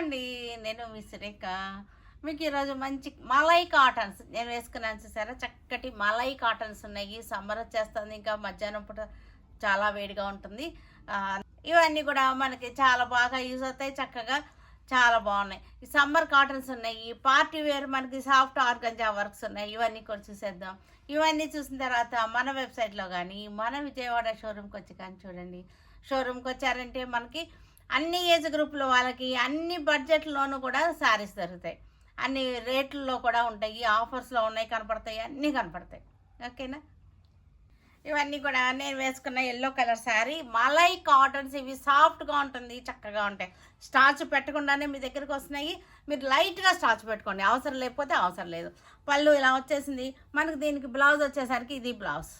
అండి నేను మీ సురేఖ మీకు ఈరోజు మంచి మలై కాటన్స్ నేను వేసుకున్నాను చూసారా? చక్కటి మలై కాటన్స్ ఉన్నాయి. సమ్మర్ వచ్చేస్తుంది ఇంకా మధ్యాహ్నం పూట చాలా వేడిగా ఉంటుంది. ఇవన్నీ కూడా మనకి చాలా బాగా యూజ్ అవుతాయి చక్కగా చాలా బాగున్నాయి. ఈ సమ్మర్ కాటన్స్ ఉన్నాయి పార్టీ వేర్ మనకి సాఫ్ట్ ఆర్గంజా వర్క్స్ ఉన్నాయి ఇవన్నీ కూడా చూసేద్దాం. ఇవన్నీ చూసిన తర్వాత మన వెబ్సైట్లో కానీ మన విజయవాడ షోరూమ్కి వచ్చి కానీ చూడండి. షోరూమ్కి వచ్చారంటే మనకి అన్ని ఏజ్ గ్రూప్ల వాళ్ళకి అన్ని బడ్జెట్లోనూ కూడా శారీస్ దొరుకుతాయి. అన్ని రేట్లలో కూడా ఉంటాయి ఆఫర్స్లో ఉన్నాయి కనపడతాయి అన్నీ కనపడతాయి. ఓకేనా? ఇవన్నీ కూడా నేను వేసుకున్న yellow colour sari malai cottons ఇవి సాఫ్ట్గా ఉంటుంది చక్కగా ఉంటాయి. స్టార్చ్ పెట్టకుండానే మీ దగ్గరికి వస్తున్నాయి. మీరు లైట్గా స్టార్చ్ పెట్టుకోండి. అవసరం లేకపోతే అవసరం లేదు. పళ్ళు ఇలా వచ్చేసింది. మనకు దీనికి బ్లౌజ్ వచ్చేసరికి ఇది బ్లౌజ్.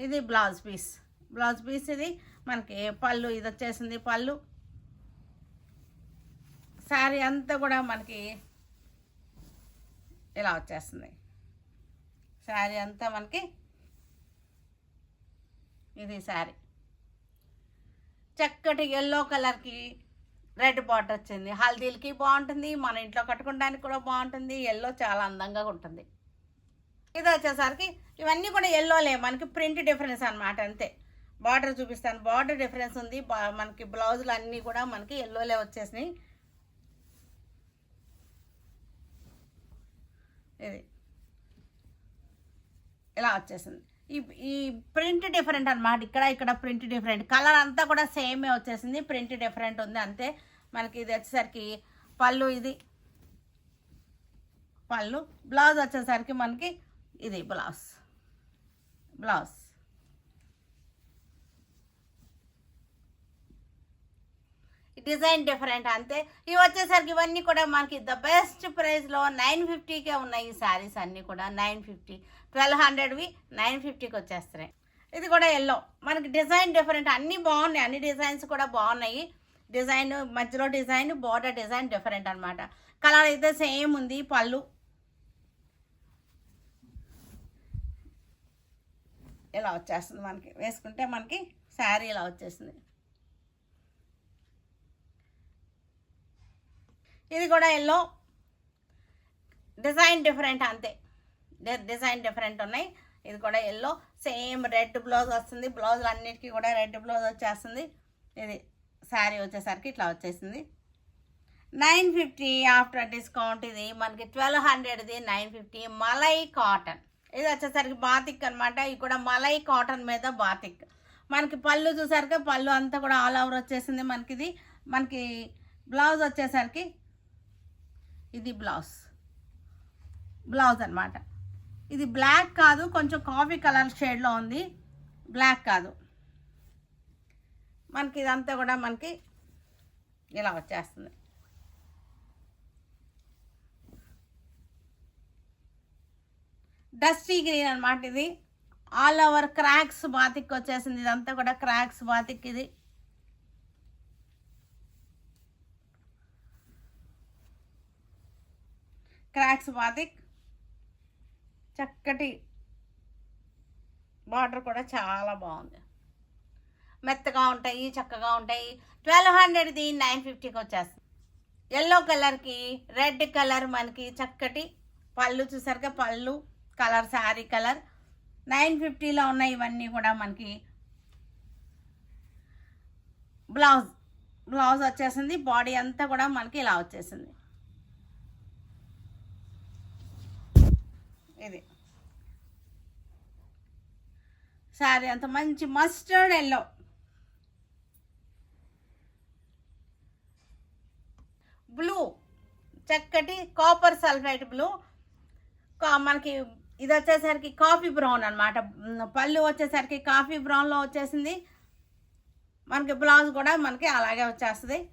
ఇది బ్లౌజ్ పీస్. బ్లౌజ్ పీస్ ఇది. మనకి పళ్ళు ఇది వచ్చేసింది పళ్ళు. శారీ అంతా కూడా మనకి ఇలా వచ్చేస్తుంది. శారీ అంతా మనకి ఇది శారీ చక్కటి ఎల్లో కలర్కి రెడ్ బార్డర్ వచ్చింది. హల్దీలకి బాగుంటుంది మన ఇంట్లో కట్టుకోవడానికి కూడా బాగుంటుంది. ఎల్లో చాలా అందంగా ఉంటుంది. ఇది వచ్చేసరికి ఇవన్నీ కూడా ఎల్లోలే మనకి ప్రింట్ డిఫరెన్స్ అన్నమాట అంతే. బార్డర్ చూపిస్తాను. బార్డర్ డిఫరెన్స్ ఉంది. బా- మనకి బ్లౌజులు అన్నీ కూడా మనకి ఎల్లోలే వచ్చేసినాయి. ఇది. ఇలా వచ్చేసింది. ఈ ఈ ప్రింట్ డిఫరెంట్ అన్నమాట. ఇక్కడ ఇక్కడ ప్రింట్ డిఫరెంట్. కలర్ అంతా కూడా సేమే వచ్చేసింది. ప్రింట్ డిఫరెంట్ ఉంది అంతే. మనకి ఇది వచ్చేసరికి పళ్ళు ఇది. పళ్ళు. బ్లౌజ్ వచ్చేసరికి మనకి ఇది బ్లౌజ్. బ్లౌజ్. డిజైన్ డిఫరెంట్ అంతే. ఇవి వచ్చేసరికి ఇవన్నీ కూడా మనకి ద బెస్ట్ ప్రైస్లో నైన్ ఫిఫ్టీకే ఉన్నాయి ఈ శారీస్ అన్నీ కూడా. Nine fifty. ట్వెల్వ్ హండ్రెడ్వి నైన్ ఫిఫ్టీకి వచ్చేస్తున్నాయి. ఇది కూడా ఎల్లో మనకి డిజైన్ డిఫరెంట్. అన్నీ బాగున్నాయి. అన్ని డిజైన్స్ కూడా బాగున్నాయి. డిజైన్ మధ్యలో డిజైన్ బార్డర్ డిజైన్ డిఫరెంట్ అనమాట కలర్ అయితే సేమ్ ఉంది. పళ్ళు. ఇలా వచ్చేస్తుంది మనకి. వేసుకుంటే మనకి శారీ ఇలా వచ్చేసింది ఇది కూడా ఎల్లో డిజైన్ డిఫరెంట్ అంతే. డిజైన్ డిఫరెంట్ ఉన్నాయి. ఇది కూడా ఎల్లో సేమ్ రెడ్ బ్లౌజ్ వస్తుంది. బ్లౌజులు అన్నిటికీ కూడా రెడ్ బ్లౌజ్ వచ్చేస్తుంది. ఇది శారీ వచ్చేసరికి ఇట్లా వచ్చేసింది. నైన్ ఫిఫ్టీ ఆఫ్టర్ డిస్కౌంట్ ఇది. మనకి ట్వెల్వ్ హండ్రెడ్ది నైన్ ఫిఫ్టీ మలై కాటన్. ఇది వచ్చేసరికి బాతిక్ అనమాట ఇది కూడా మలై కాటన్ మీద బాతిక్. మనకి పళ్ళు చూసారుగా పళ్ళు అంతా కూడా ఆల్ ఓవర్ వచ్చేసింది మనకి ఇది మనకి బ్లౌజ్ వచ్చేసరికి ఇది బ్లౌజ్. బ్లౌజ్ అనమాట ఇది బ్లాక్ కాదు కొంచెం కాఫీ కలర్ షేడ్లో ఉంది. బ్లాక్ కాదు. మనకి ఇదంతా కూడా మనకి ఇలా వచ్చేస్తుంది. డస్టీ గ్రీన్ అనమాట ఇది. ఆల్ ఓవర్ క్రాక్స్ బాతిక్ వచ్చేసింది. ఇదంతా కూడా క్రాక్స్ బాతిక్ ఇది. క్రాక్స్ బాతిక్ చక్కటి బార్డర్ కూడా చాలా బాగుంది. మెత్తగా ఉంటాయి చక్కగా ఉంటాయి. ట్వెల్వ్ హండ్రెడ్ది నైన్ ఫిఫ్టీకి వచ్చేస్తుంది. ఎల్లో కలర్కి రెడ్ కలర్ మనకి చక్కటి పళ్ళు చూసారుగా పళ్ళు కలర్ శారీ కలర్. నైన్ ఫిఫ్టీలో ఉన్నాయి ఇవన్నీ కూడా మనకి బ్లౌజ్ బ్లౌజ్ వచ్చేసింది. బాడీ అంతా కూడా మనకి ఇలా వచ్చేసింది. ఇది. సారీ అంత మంచి మస్టర్డ్ ఎల్లో. బ్లూ చక్కటి కాపర్ సల్ఫైట్ బ్లూ. కా- మనకి ఇది వచ్చేసరికి కాఫీ బ్రౌన్ అనమాట పళ్ళు వచ్చేసరికి కాఫీ బ్రౌన్లో వచ్చేసింది. మనకి బ్లౌజ్ కూడా మనకి అలాగే వచ్చేస్తుంది.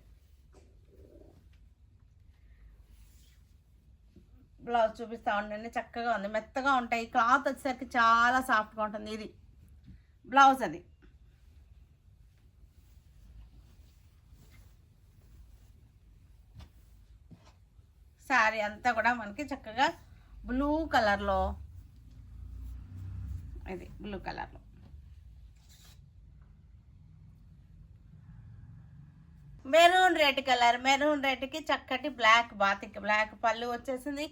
బ్లౌజ్ చూపిస్తూ ఉండండి చక్కగా ఉంది. మెత్తగా ఉంటాయి. క్లాత్ వచ్చేసరికి చాలా సాఫ్ట్గా ఉంటుంది. ఇది బ్లౌజ్ అది. శారీ అంతా కూడా మనకి చక్కగా బ్లూ కలర్లో. ఇది బ్లూ కలర్లో. Maroon red colour. మెరూన్ రెడ్కి చక్కటి బ్లాక్ బాతిక్ బ్లాక్ పళ్ళు వచ్చేసింది.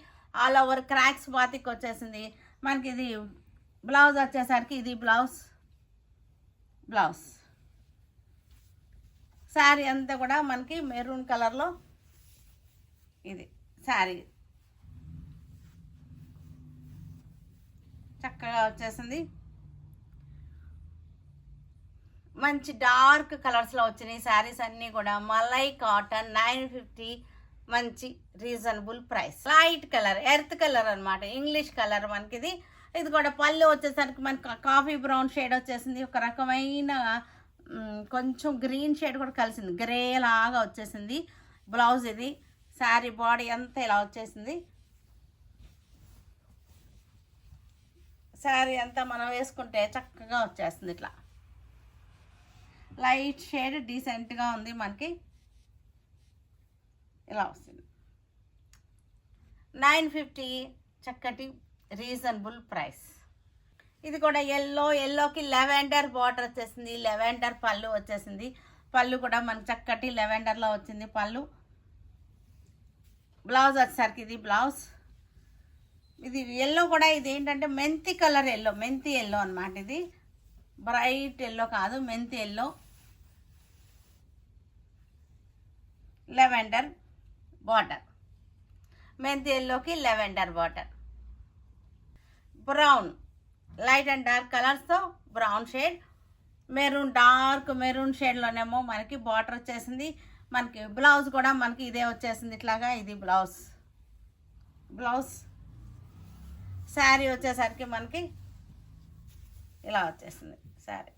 ఆల్ ఓవర్ క్రాక్స్ బాతిక్ వచ్చేసింది. మనకి ఇది బ్లౌజ్ వచ్చేసరికి ఇది బ్లౌజ్ బ్లౌజ్. శారీ అంతా కూడా మనకి మెరూన్ కలర్లో ఇది శారీ. చక్కగా వచ్చేసింది. మంచి డార్క్ కలర్స్లో వచ్చినాయి శారీస్ అన్నీ కూడా. మలై కాటన్ నైన్ ఫిఫ్టీ మంచి reasonable price. Light colour earth colour అనమాట ఇంగ్లీష్ కలర్ మనకి ఇది ఇది కూడా పళ్ళు వచ్చేసరికి మనకి కాఫీ బ్రౌన్ షేడ్ వచ్చేసింది. ఒక రకమైన కొంచెం గ్రీన్ షేడ్ కూడా కలిసింది. గ్రే లాగా వచ్చేసింది. బ్లౌజ్ ఇది. శారీ బాడీ అంతా ఇలా వచ్చేసింది. శారీ అంతా మనం వేసుకుంటే చక్కగా వచ్చేస్తుంది ఇట్లా. లైట్ షేడ్ డీసెంట్గా ఉంది మనకి. ఇలా వస్తుంది. నైన్ ఫిఫ్టీ చక్కటి రీజనబుల్ ప్రైస్. ఇది కూడా ఎల్లో ఎల్లోకి లెవెండర్ బార్డర్ వచ్చేసింది లెవెండర్ పళ్ళు వచ్చేసింది. పళ్ళు కూడా మనకి చక్కటి లెవెండర్లో వచ్చింది పళ్ళు. బ్లౌజ్ వచ్చేసరికి ఇది బ్లౌజ్. ఇది ఎల్లో కూడా ఇది ఏంటంటే మెంతి కలర్ ఎల్లో మెంతి ఎల్లో అనమాట ఇది. బ్రైట్ ఎల్లో కాదు మెంతి ఎల్లో. Lavender water. మెంతి ఎల్లోకి lavender water. Brown. Light and dark కలర్స్తో brown shade. Maroon dark maroon షేడ్లోనేమో మనకి బార్డర్ వచ్చేసింది. మనకి బ్లౌజ్ కూడా మనకి ఇదే వచ్చేసింది ఇట్లాగా. ఇది బ్లౌజ్. బ్లౌజ్. శారీ వచ్చేసరికి మనకి ఇలా వచ్చేసింది. శారీ.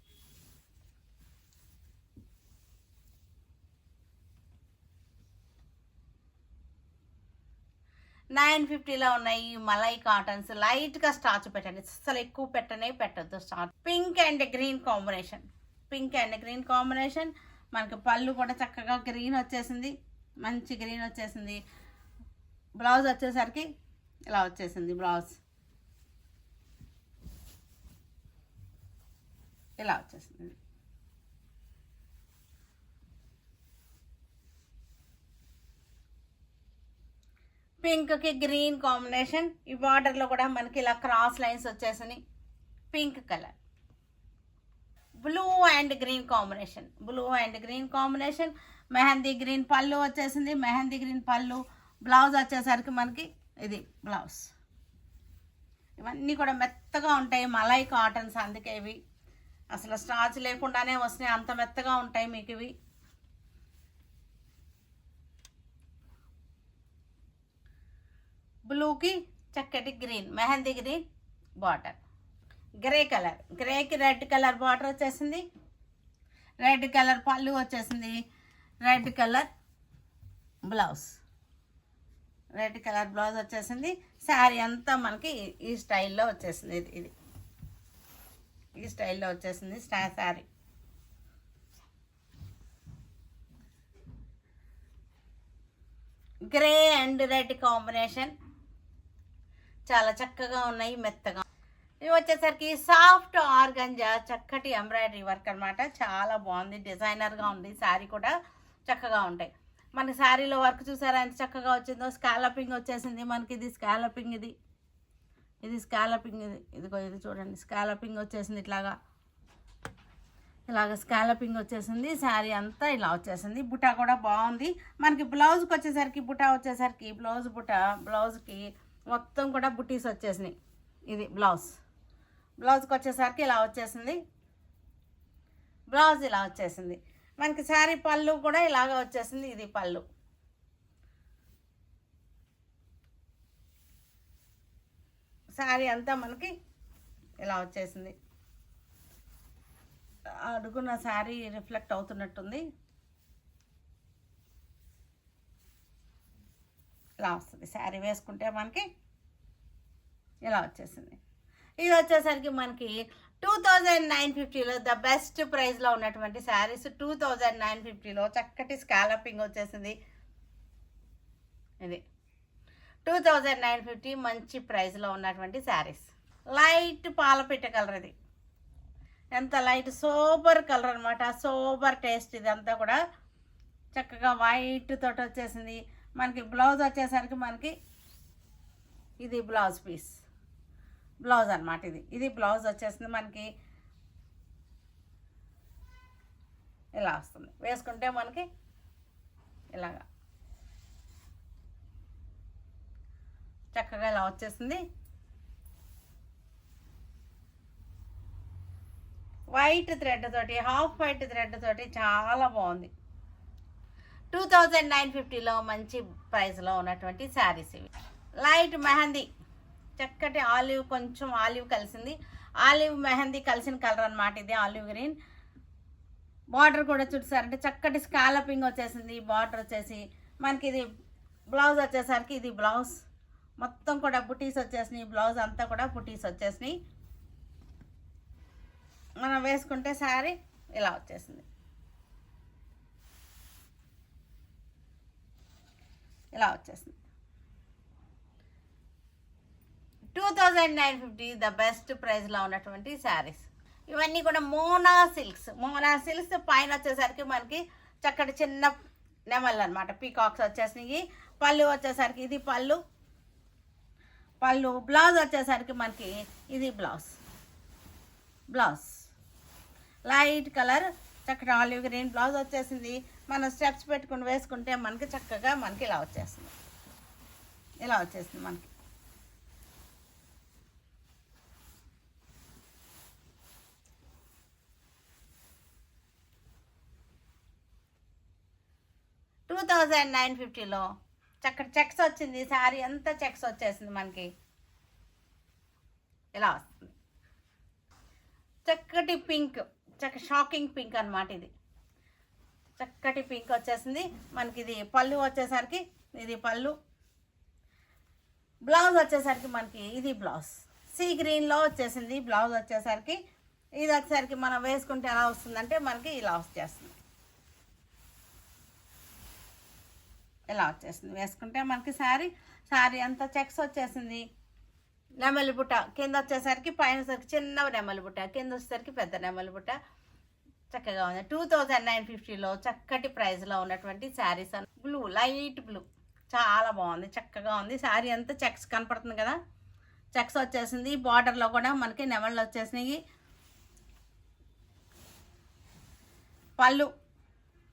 నైన్ ఫిఫ్టీలో ఉన్నాయి ఈ మలై కాటన్స్. లైట్గా స్టార్చ్ పెట్టండి. అసలు ఎక్కువ పెట్టనే పెట్టద్దు starch. Pink and green combination. Pink and green combination. మనకి పళ్ళు కూడా చక్కగా గ్రీన్ వచ్చేసింది. మంచి గ్రీన్ వచ్చేసింది. బ్లౌజ్ వచ్చేసరికి ఇలా వచ్చేసింది బ్లౌజ్. ఇలా వచ్చేసింది. పింక్కి గ్రీన్ కాంబినేషన్. ఈ బార్డర్లో కూడా మనకి ఇలా క్రాస్ లైన్స్ వచ్చేసినాయి. Pink colour blue and green combination blue and green combination mehndi green పళ్ళు వచ్చేసింది. మెహందీ గ్రీన్ పళ్ళు. బ్లౌజ్ వచ్చేసరికి మనకి ఇది బ్లౌజ్ ఇవన్నీ కూడా మెత్తగా ఉంటాయి. మలై కాటన్స్ అందుకే ఇవి. అసలు స్టార్చ్ లేకుండానే వస్తున్నాయి. అంత మెత్తగా ఉంటాయి మీకు ఇవి. బ్లూకి చక్కటి green mehndi green border grey colour గ్రేకి red colour border వచ్చేసింది. రెడ్ కలర్ పళ్ళు వచ్చేసింది. Red colour blouse red colour blouse వచ్చేసింది. శారీ అంతా మనకి ఈ- స్టైల్లో వచ్చేసింది ఇది ఇది. ఈ స్టైల్లో వచ్చేసింది స్టా sari grey and red combination చాలా చక్కగా ఉన్నాయి మెత్తగా ఇవి వచ్చేసరికి సాఫ్ట్ ఆర్గంజా చక్కటి ఎంబ్రాయిడరీ వర్క్ అన్నమాట. చాలా బాగుంది డిజైనర్గా ఉంది శారీ కూడా చక్కగా ఉంటాయి. మన శారీలో వర్క్ చూసారా ఎంత చక్కగా వచ్చిందో? స్కాలపింగ్ వచ్చేసింది మనకి ఇది స్కాలపింగ్ ఇది. ఇది స్కాలపింగ్ ఇది. ఇదిగో ఇది చూడండి స్కాలపింగ్ వచ్చేసింది ఇట్లాగా. ఇలాగ స్కాలపింగ్ వచ్చేసింది శారీ అంతా ఇలా వచ్చేసింది. బుటా కూడా బాగుంది. మనకి బ్లౌజ్కి వచ్చేసరికి బుటా వచ్చేసరికి బ్లౌజ్ బుటా బ్లౌజ్కి మొత్తం కూడా బుటీస్ వచ్చేసినాయి. ఇది బ్లౌజ్. బ్లౌజ్కి వచ్చేసరికి ఇలా వచ్చేసింది. బ్లౌజ్ ఇలా వచ్చేసింది. మనకి శారీ పళ్ళు కూడా ఇలాగ వచ్చేసింది. ఇది పళ్ళు. శారీ అంతా మనకి ఇలా వచ్చేసింది. అడుగున శారీ రిఫ్లెక్ట్ అవుతున్నట్టుంది. ఇలా వస్తుంది. శారీ వేసుకుంటే మనకి ఇలా వచ్చేసింది. ఇది వచ్చేసరికి మనకి టూ థౌజండ్ నైన్ ఫిఫ్టీలో ద బెస్ట్ ప్రైస్లో ఉన్నటువంటి శారీస్ టూ థౌజండ్ నైన్ ఫిఫ్టీలో చక్కటి స్కాలపింగ్ వచ్చేసింది. ఇది టూ థౌజండ్ నైన్ ఫిఫ్టీ మంచి ప్రైస్లో ఉన్నటువంటి శారీస్. లైట్ పాలపిట్ట కలర్ ఇది. ఎంత లైట్ సూపర్ కలర్ అనమాట సూపర్ టేస్ట్ ఇదంతా కూడా చక్కగా వైట్ తోటి వచ్చేసింది. మనకి బ్లౌజ్ వచ్చేసరికి మనకి ఇది బ్లౌజ్ పీస్. బ్లౌజ్ అనమాట ఇది. ఇది బ్లౌజ్ వచ్చేసింది మనకి ఇలా వస్తుంది. వేసుకుంటే మనకి ఇలాగా చక్కగా ఇలా వచ్చేసింది. వైట్ థ్రెడ్ తోటి హాఫ్ వైట్ థ్రెడ్ తోటి చాలా బాగుంది. టూ థౌజండ్ నైన్ ఫిఫ్టీలో మంచి ప్రైస్లో ఉన్నటువంటి శారీస్ ఇవి. లైట్ మెహందీ. చక్కటి ఆలివ్ కొంచెం ఆలివ్ కలిసింది. ఆలివ్ మెహందీ కలిసిన కలర్ అనమాట ఇది ఆలివ్ గ్రీన్. బార్డర్ కూడా చూసారంటే చక్కటి స్కాలపింగ్ వచ్చేసింది బార్డర్ వచ్చేసి. మనకి ఇది బ్లౌజ్ వచ్చేసరికి ఇది బ్లౌజ్. మొత్తం కూడా బుటీస్ వచ్చేసినాయి బ్లౌజ్ అంతా కూడా బుటీస్ వచ్చేసినాయి. మనం వేసుకుంటే శారీ ఇలా వచ్చేసింది. ఇలా వచ్చేసింది. Two thousand nine fifty the best ప్రైస్లో ఉన్నటువంటి శారీస్ ఇవన్నీ కూడా మోనా సిల్క్స్ మోనా సిల్క్స్ పైన వచ్చేసరికి మనకి చక్కటి చిన్న నెమళ్ళు అనమాట పీకాక్స్ వచ్చేసినాయి. పళ్ళు వచ్చేసరికి ఇది పళ్ళు. పళ్ళు బ్లౌజ్ వచ్చేసరికి మనకి ఇది బ్లౌజ్ బ్లౌజ్ లైట్ కలర్ చక్కటి ఆలివ్ గ్రీన్ బ్లౌజ్ వచ్చేసింది. మనం స్టెప్స్ పెట్టుకుని వేసుకుంటే మనకి చక్కగా మనకి ఇలా వచ్చేస్తుంది. ఇలా వచ్చేసింది మనకి. థౌజండ్ నైన్ ఫిఫ్టీలో చక్కటి చెక్స్ వచ్చింది. శారీ అంతా చెక్స్ వచ్చేసింది మనకి. ఇలా వస్తుంది. చక్కటి పింక్ చక్క షాకింగ్ పింక్ అన్నమాట ఇది. చక్కటి పింక్ వచ్చేసింది. మనకి ఇది పళ్ళు వచ్చేసరికి ఇది పళ్ళు. బ్లౌజ్ వచ్చేసరికి మనకి ఇది బ్లౌజ్. సీ గ్రీన్లో వచ్చేసింది. బ్లౌజ్ వచ్చేసరికి ఇది వచ్చేసరికి మనం వేసుకుంటే ఎలా వస్తుందంటే మనకి ఇలా వచ్చేస్తుంది. ఇలా వచ్చేసింది. వేసుకుంటే మనకి శారీ శారీ అంతా చెక్స్ వచ్చేసింది. నెమలి బుట్ట కింద వచ్చేసరికి పైన సరికి చిన్న నెమలి బుట్ట కింద వచ్చేసరికి పెద్ద నెమలి బుట్ట. చక్కగా ఉంది. టూ థౌజండ్ నైన్ ఫిఫ్టీలో చక్కటి ప్రైస్లో ఉన్నటువంటి శారీస్ బ్లూ లైట్ బ్లూ చాలా బాగుంది. చక్కగా ఉంది. శారీ అంతా చెక్స్ కనపడుతుంది కదా? చెక్స్ వచ్చేసింది. బార్డర్లో కూడా మనకి నెమళ్ళు వచ్చేసినాయి. పళ్ళు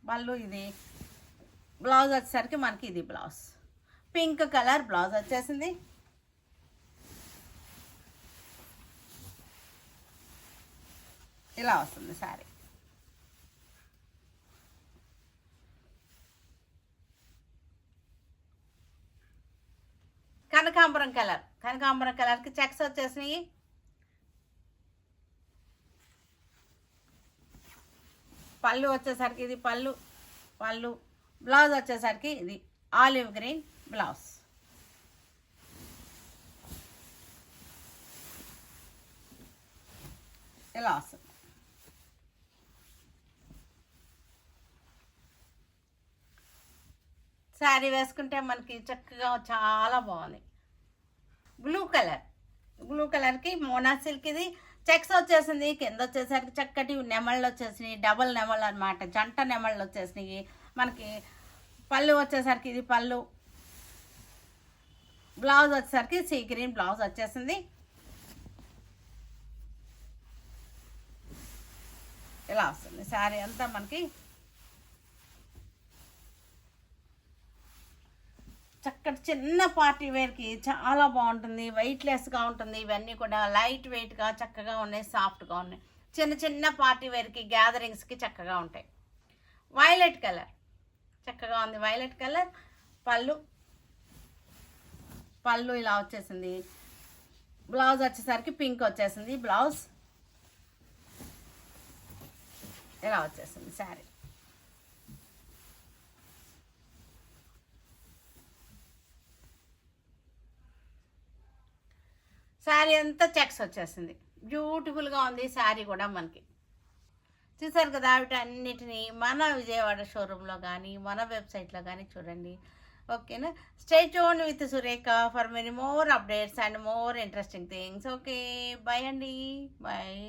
పళ్ళు ఇది. బ్లౌజ్ వచ్చేసరికి మనకి ఇది బ్లౌజ్. పింక్ కలర్ బ్లౌజ్ వచ్చేసింది. ఇలా వస్తుంది శారీ కనకాంబరం కలర్. కనకాంబరం కలర్కి చెక్స్ వచ్చేసినాయి. పళ్ళు వచ్చేసరికి ఇది పళ్ళు. పళ్ళు. బ్లౌజ్ వచ్చేసరికి ఇది ఆలివ్ గ్రీన్ బ్లౌజ్. ఇలా వస్తుంది. శారీ వేసుకుంటే మనకి చక్కగా చాలా బాగుంది. Blue colour. బ్లూ కలర్కి మోనా సిల్క్ ఇది చెక్స్ వచ్చేసింది కింద వచ్చేసరికి చక్కటి నెమళ్ళు వచ్చేసినాయి డబల్ నెమళ్ళు అనమాట జంట నెమళ్ళు వచ్చేసినాయి. మనకి పళ్ళు వచ్చేసరికి ఇది పళ్ళు. బ్లౌజ్ వచ్చేసరికి సీ గ్రీన్ బ్లౌజ్ వచ్చేసింది. ఇలా వస్తుంది. శారీ అంతా మనకి చక్కటి చిన్న పార్టీ వేర్కి చాలా బాగుంటుంది. వెయిట్లెస్గా ఉంటుంది. ఇవన్నీ కూడా లైట్ వెయిట్గా చక్కగా ఉన్నాయి. సాఫ్ట్గా ఉన్నాయి. చిన్న చిన్న పార్టీ వేర్కి గ్యాదరింగ్స్కి చక్కగా ఉంటాయి. వైలెట్ కలర్ చక్కగా ఉంది. వైలెట్ కలర్ పళ్ళు. పళ్ళు ఇలా వచ్చేసింది. బ్లౌజ్ వచ్చేసరికి పింక్ వచ్చేసింది. బ్లౌజ్ ఇలా వచ్చేసింది. శారీ శారీ అంతా చెక్స్ వచ్చేసింది. బ్యూటిఫుల్గా ఉంది. శారీ కూడా మనకి. చూసారు కదా వీటన్నిటిని మన విజయవాడ షోరూంలో కానీ మన వెబ్సైట్లో కానీ చూడండి. ఓకేనా? Stay tune with Surekha for many more updates and more interesting things okay bye అండి. బాయ్